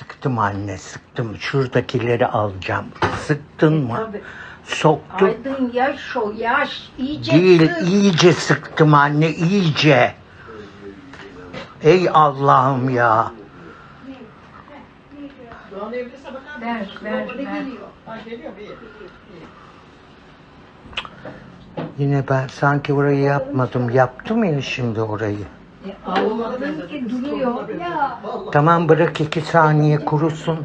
Sıktım anne sıktım. Şuradakileri alacağım. Sıktın mı? Tabii. Soktum. Aydın yaş o yaş. iyice Değil sık. iyice sıktım anne iyice. Ey Allah'ım ya. Doğan evliyse bakar Ver, mısın? ver, Baba ne ver. geliyor? Ha geliyor bir. Yine ben sanki orayı yapmadım. Yaptım ya şimdi orayı. E, almadın ki duruyor. Ya. Tamam bırak iki saniye kurusun.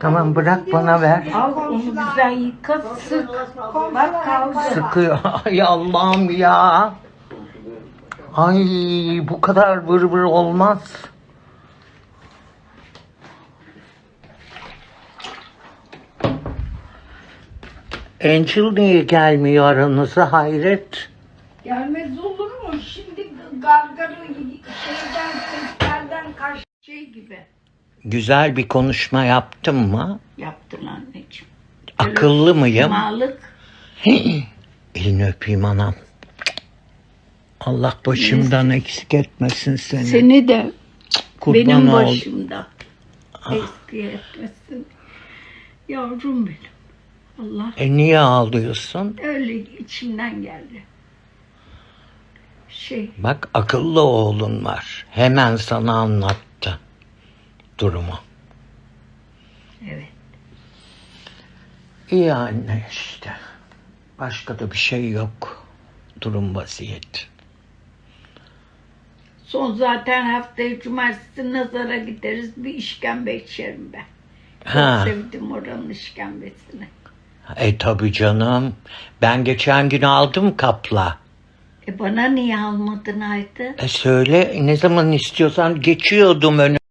Tamam bırak bana ver. Al onu güzel yıka sık. Bak kaldı. Sıkıyor. Ay Allah'ım ya. Ay bu kadar vır vır olmaz. Angel niye gelmiyor aranıza hayret? Gelmez olur mu? Şimdi gargarı şeyden seslerden kaç şey gibi. Güzel bir konuşma yaptım mı? Yaptın anneciğim. Akıllı mıyım? Sağlık. Elini öpeyim anam. Allah başımdan eksik etmesin seni. Seni de Kurban benim ol. başımda eski etmesin. Yavrum benim. Allah E niye ağlıyorsun? öyle içinden geldi. Şey Bak akıllı oğlun var. Hemen sana anlattı durumu. evet. İyi anne işte. Başka da bir şey yok. Durum vaziyet. Son zaten haftaya cumartesi nazara gideriz. Bir işkembe içerim ben. Çok Ha. sevdim oranın işkembesini. E tabi canım. Ben geçen gün aldım kapla. E bana niye almadın Aydı? E söyle ne zaman istiyorsan geçiyordum önüne.